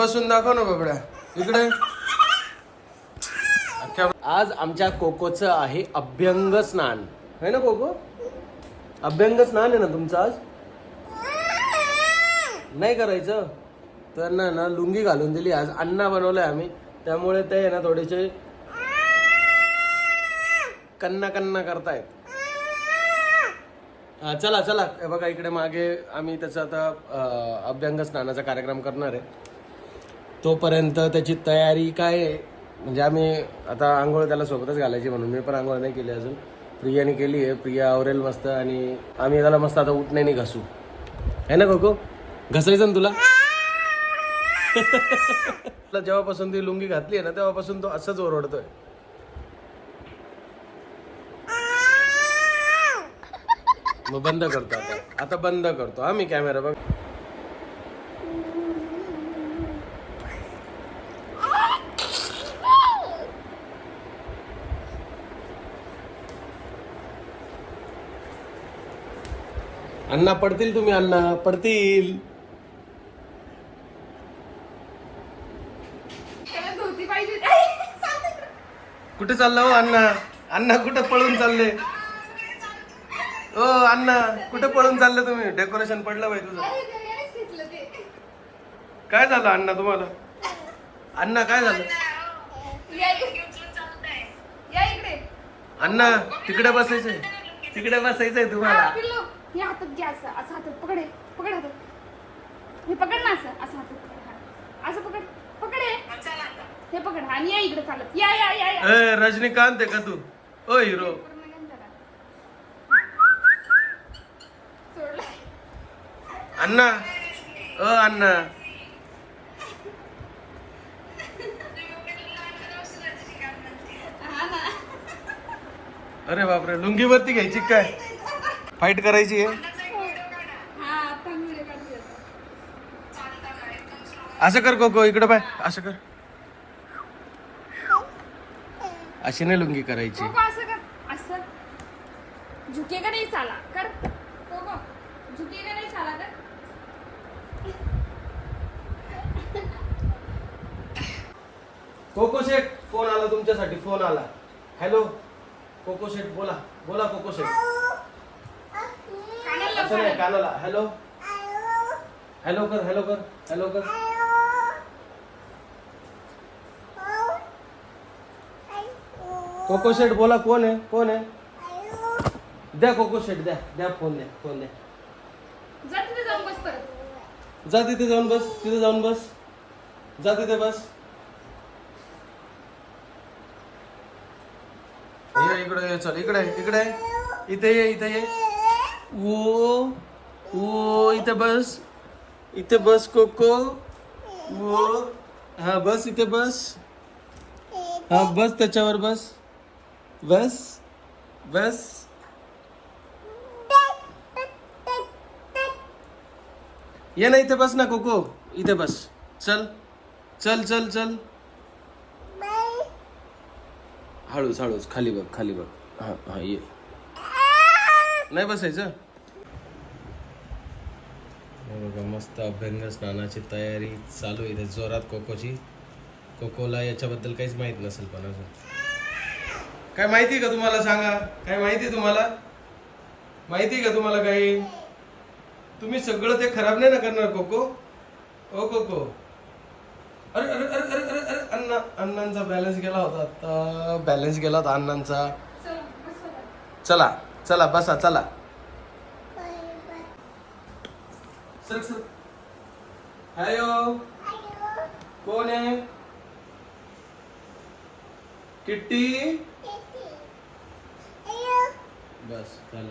बसून दाखव ना बाबड्या. इकडे. आज आमच्या कोकोचं आहे अभ्यंग स्नान. है ना कोको? अभ्यंग स्नान आहे ना तुमचं आज? नाही करायचं. तर ना ना लुंगी घालून दिली. आज अण्णा बनवलंय आम्ही. त्यामुळे ते आहे ना थोडेसे कन्ना कन्ना करतायत. हा, चला चला. हे बघा इकडे मागे आम्ही त्याचा आता अं, अभ्यंग स्नानाचा कार्यक्रम करणार आहे. तोपर्यंत त्याची तयारी काय आहे? म्हणजे आम्ही आता आंघोळ त्याला सोबतच घालायची म्हणून. मी पण आंघोळ नाही केली अजून. प्रियाने केली आहे. प्रिया आवरेल मस्त आणि आम्ही त्याला मस्त आता उठण्याने घासू. आहे ना कोको? घसायचं ना तुला? तुला जेव्हापासून ती लुंगी घातली आहे ना तेव्हापासून तो असंच ओरडतोय. मग बंद करतो आता. आता बंद करतो. हा मी कॅमेरा बघ. अण्णा पडतील तुम्ही अण्णा पडतील. कुठे चाललं हो अण्णा? अण्णा कुठे पळून चालले? ओ अण्णा कुठे पळून चालले तुम्ही? डेकोरेशन पडलं बाई तुझं. काय झालं अण्णा तुम्हाला? अण्णा काय झालं. अण्णा तिकडे बसायचंय. तिकडे बसायचंय हा, तुम्हाला. हे हातात घ्या असं असं हातात पकड हे. पकड हातात. हे पकड ना असं असं हातात पकड हा. असं पकड पकड हे. पकड हा, आणि या इकडे चालत. या या या या. ए रजनीकांत आहे का तू? ओ हिरो. पूर्ण घेऊन चला. सोडलं अण्णा. ओ अण्णा. अरे बापरे लुंगीवरती घ्यायची काय? फाईट करायची आहे? हा. असं कर कोको इकडे पाय. असं कर. अशी नाही लुंगी करायची. कोको असं कर. असं. झुकेगा नाही साला? कर. कोको झुकेगा नाही साला? कर. कोको शेठ फोन आला तुमच्यासाठी फोन आला. हॅलो कोको शेठ बोला. बोला कोको शेठ. कानाला असं नाही कानाला हॅलो हॅलो कर हॅलो कर हॅलो कर. कोको शेठ बोला कोण आहे? कोण आहे? द्या कोको शेठ द्या. द्या फोन द्या फोन द्या जा तिथे जाऊन बस परत. जा तिथे जाऊन बस तिथे जाऊन बस. जा तिथे बस. ये इकडे ये चल. इकडे इकडे. इथे ये इथे ये. ओ ओ इथे बस. इथे बस कोको. ओ हा बस इथे बस. हा बस त्याच्यावर बस. बस बस. ये ना इथे बस ना कोको. इथे बस. चल चल चल चल. हळूच हळूच. खाली बघ खाली बघ. हा हा ये. नाही बसायचं. हे बघा मस्त अभ्यंग स्नानाची तयारी चालू आहे जोरात कोकोची. कोकोला याच्याबद्दल काहीच माहीत नसेल पण अजून. काय माहिती का तुम्हाला सांगा? काय माहिती तुम्हाला? माहिती का तुम्हाला काही? तुम्ही सगळं ते खराब नाही ना करणार कोको? ओ कोको. अरे अरे अरे अरे अरे अरे अण्णा अण्णांचा बॅलन्स गेला होता आता. बॅलन्स गेला होता अण्णांचा. चल. चला बसा चला. Sir sir. हॅलो कोण आहे? किट्टी? बस झालं.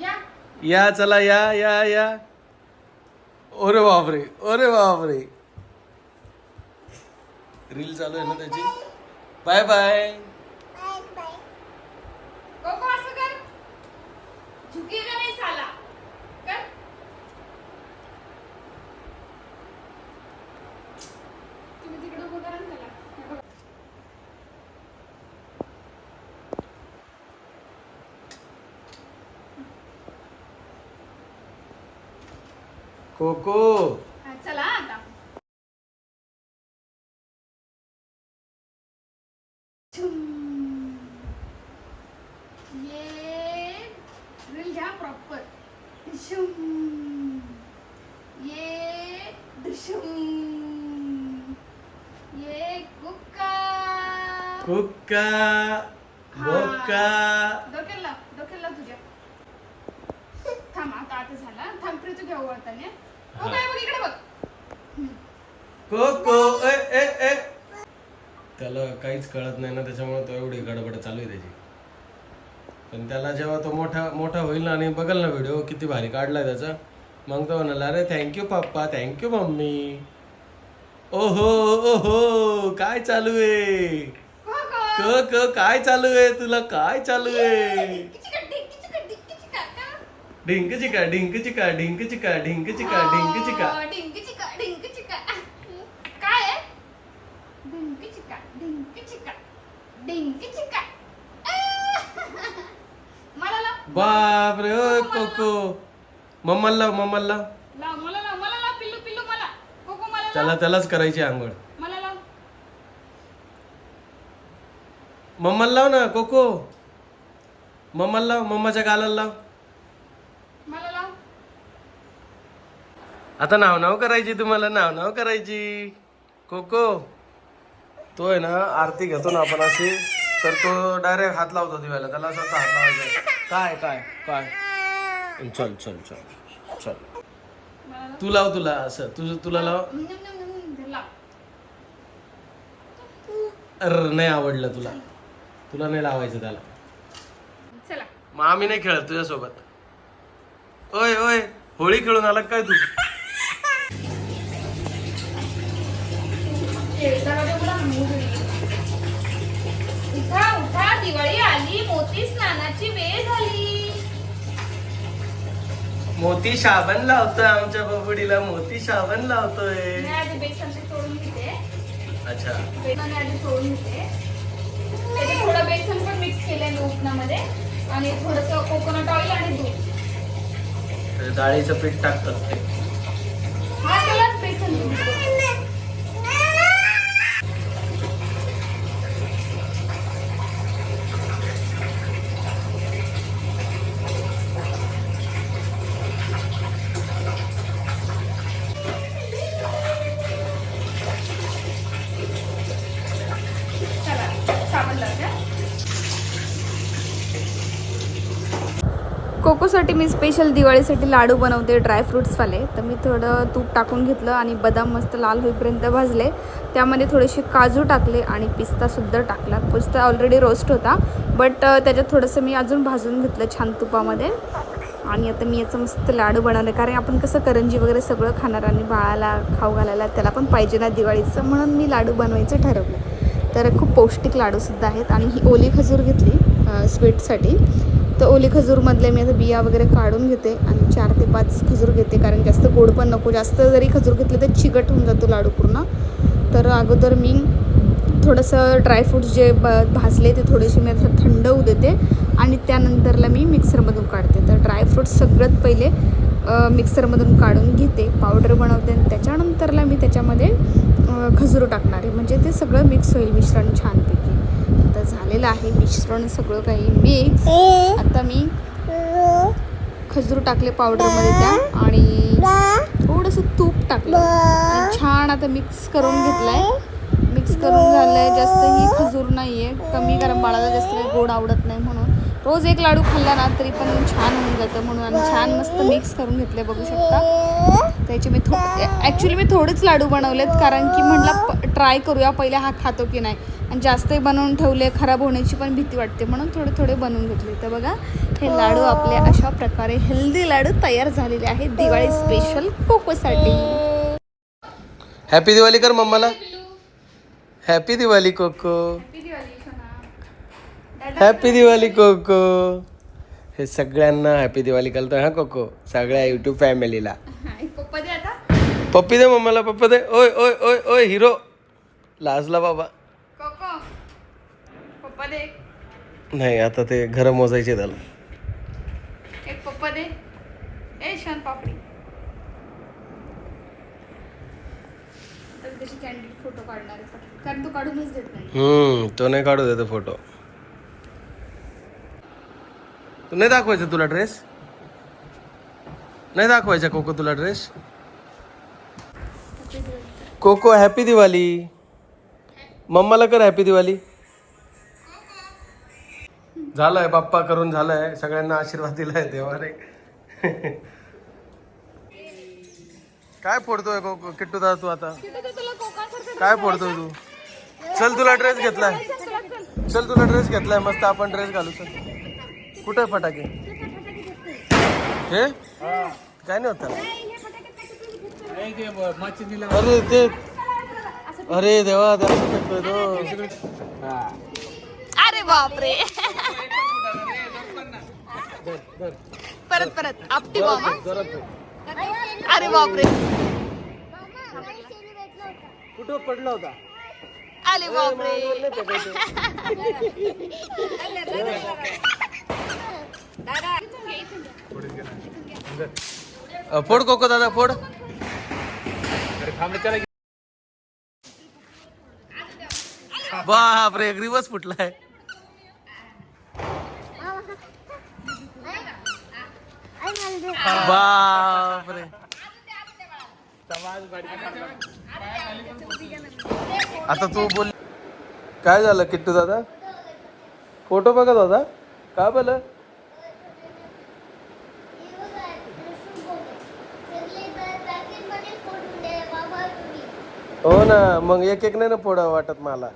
या. या चला या या या. अरे बापरे अरे बापरे. रील चालू आहे ना त्याची? बाय बाय कोको असं कर झुकेगा नहीं साला. कर. तुम्ही तिकडे उभं करा ना त्याला. कोको हा, चला आता छुम. ये ड्रिल घ्या प्रॉपर ये डिशुम. ये कुक्का। कुक्का। बोक्का। डोक्याला डोक्याला तुझ्या. थांब आता आता झाला. थांब प्रीतू घ्या वळताने. हो काय बघ इकडे बघ. कोको ए ए ए. त्याला काहीच कळत नाही ना त्याच्यामुळे तो एवढी गडबड चालू आहे त्याची. पण त्याला जेव्हा तो मोठा मोठा होईल ना आणि बघल ना व्हिडिओ किती भारी काढलाय त्याचा. मग तो म्हणाला अरे थँक्यू पप्पा थँक्यू मम्मी ओहो ओहो काय चालू आहे? क क काय चालू आहे तुला? काय चालू आहे? ढिंक चिका ढिंक चिका ढिंक चिका ढिंक चिका ढिंक चिका अं, डिंकिचिका, डिंकिचिका. काय आहे? डिंकिचिका, डिंकिचिका, डिंकिचिका. आ! मला लाव बाप रे ओ कोको. मम्माला लाव. मम्माला लाव लाव मला लाव मला लाव पिल्लू पिल्लू मला. कोको मला लाव. त्याला त्यालाच करायची आंघोळ. मला लाव. मम्माला लाव ना कोको. मम्माला लाव मम्माच्या गालाला लाव. मला लाव. आता नाव नाव करायची तुम्हाला नाव नाव करायची. कोको. तो आहे ना आरती घेतो ना आपण अशी. तर तो डायरेक्ट हात लावतो दिव्याला त्याला असं हात लावायचा काय काय काय? चल चल चल चल. तू लाव तुला असं. तुझं तुला लाव. अर नाही आवडलं तुला. तुला नाही लावायचं त्याला. चला. मग आम्ही नाही खेळत तुझ्यासोबत. ओय ओय होळी खेळून आला काय तू? उठा दिवाळी आली मोती स्नानाची वेळ झाली. मोती साबण लावतोय आमच्या बबुडीला मोती साबण लावतोय. मी आधी बेसन तोडून घेते. अच्छा. बेसन आधी तोडून घेते. त्याच्यात थोडं बेसन पण मिक्स केलंय मी उपनामध्ये आणि थोडस कोकोनट ऑइल आणि दूध. तर डाळीचं पीठ टाकतात ते. हा त्यालाच बेसन दूध चला साबण लावूया कोकोसाठी मी स्पेशल दिवाळीसाठी लाडू बनवते ड्रायफ्रुट्सवाले तर मी थोडं तूप टाकून घेतलं आणि बदाम मस्त लाल होईपर्यंत भाजले. त्यामध्ये थोडेसे काजू टाकले आणि पिस्तासुद्धा टाकला. पिस्ता ऑलरेडी रोस्ट होता बट त्याच्यात थोडंसं मी अजून भाजून घेतलं छान तुपामध्ये. आणि आता मी याचं मस्त लाडू बनवले कारण आपण कसं करंजी वगैरे सगळं खाणार आणि बाळाला खाऊ घालायला त्याला पण पाहिजे ना दिवाळीचं. म्हणून मी लाडू बनवायचं ठरवलं. तर खूप पौष्टिक लाडूसुद्धा आहेत. आणि ही ओली खजूर घेतली स्वीटसाठी तर ओली खजूरमधले मी आता बिया वगैरे काढून घेते आणि चार ते पाच खजूर घेते कारण जास्त गोड पण नको. जास्त जरी खजूर घेतले तर चिकट होऊन जातो लाडू पूर्ण. तर अगोदर मी थोडंसं ड्रायफ्रूट्स जे ब भाजले ते थोडेसे मी आता थंड होऊ देते आणि त्यानंतरला मी मिक्सरमधून काढते. तर ड्रायफ्रूट्स सगळ्यात पहिले मिक्सरमधून काढून घेते पावडर बनवते आणि त्याच्यानंतरला मी त्याच्यामध्ये खजूर टाकणार आहे. म्हणजे ते सगळं मिक्स होईल मिश्रण छानपैकी. झालेलं आहे. मिश्रण सगळं काही. मिक्स आता मी खजूर टाकले पावडरमध्ये त्या आणि थोडंसं तूप टाकलं. आणि छान आता मिक्स करून घेतलंय. मिक्स करून झालंय. जास्त ही खजूर नाही आहे कमी कारण बाळाला जास्त काही गोड आवडत नाही म्हणून. रोज एक लाडू खाल्ला ना तरी पण छान होऊन जातं म्हणून आणि छान मस्त मिक्स करून घेतले बघू शकता. त्याचे मी थो ॲक्च्युली मी थोडेच लाडू बनवलेत कारण की म्हटलं ट्राय करूया पहिले हा खातो की नाही. आणि जास्तही बनवून ठेवले खराब होण्याची पण भीती वाटते म्हणून थोडे थोडे बनवून घेतले. तर बघा हे लाडू आपले अशा प्रकारे हेल्दी लाडू तयार झालेले आहेत. दिवाळी स्पेशल कोकोसाठी. हॅपी दिवाळी कर मम्माला. Happy Diwali cocoa. Happy Diwali cocoa हे सगळ्यांना हॅपी दिवाळी करतोय हा कोको सगळ्या युट्यूब फॅमिलीला पप्पा दे आता. पप्पी दे मम्माला पप्पा दे. ओय ओय ओय ओय हिरो. लाजला बाबा. कोको पप्पा दे. नाही आता ते घर मोजायचे त्याला एक पप्पा दे. ए शान पापडी. त्याची कॅन्डिड फोटो काढणार. कारण तो काढूनच देत नाही. हम्म तो नाही काढू देतो फोटो तू नाही दाखवायचा तुला ड्रेस नाही दाखवायचा कोको तुला ड्रेस कोको हॅपी दिवाळी. मम्माला कर हॅपी दिवाळी. झालंय बाप्पा करून झालंय. सगळ्यांना आशीर्वाद दिलाय देवाने. काय फोडतोय कोको? किट्टू दादा तू आता? काय फोडतोय तू? चल तुला ड्रेस घेतलाय. चल तुला ड्रेस घेतलाय. मस्त आपण ड्रेस घालू चल. कुठे फटाके। हे? काय नाही होत अरे ते अरे देवा तो अरे बापरे परत परत। आपटी बाबा. अरे बापरे कुठं पडला होता। अरे बापरे अ, फोड कोको दादा फोड. बापरे रिवर्स फुटलाय. बापरे आता तू बोल. काय झालं किट्टू दादा? फोटो बघत होता काय बोल? हो ना मग एक एक नाही ना फोडा वाटत मला?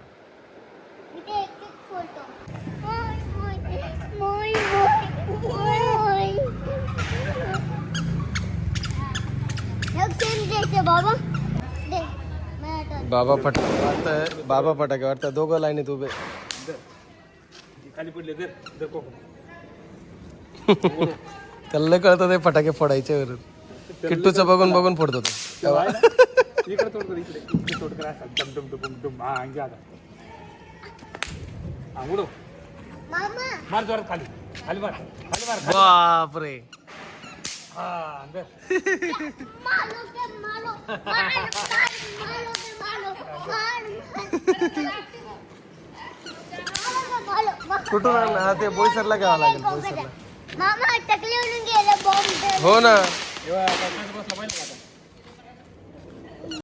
बाबा. फटाके वाटतंय बाबा फटाके वाटतं दोघं लाईनीत उभे. त्याला लय कळतं ते फटाके फोडायचे वरून. किट्टूचं बघून बघून फोडतो तो इकडे तोड कर इकडे. इकडे तोड कर. असा डम डम डम डम. हा अंगे आता. हा उडव. मामा. मार जोरात खाली. खाली मार. खाली मार बापरे. हा अंदर. मालो के मालो. मार मार मालो. के मालो मार मालो. मालो कुठून आणला? हा ते बोईसरला घ्यावं लागेल बोईसरला. मामा टकले उडून गेले बॉम्ब हो ना. बसला पाहिजे का आता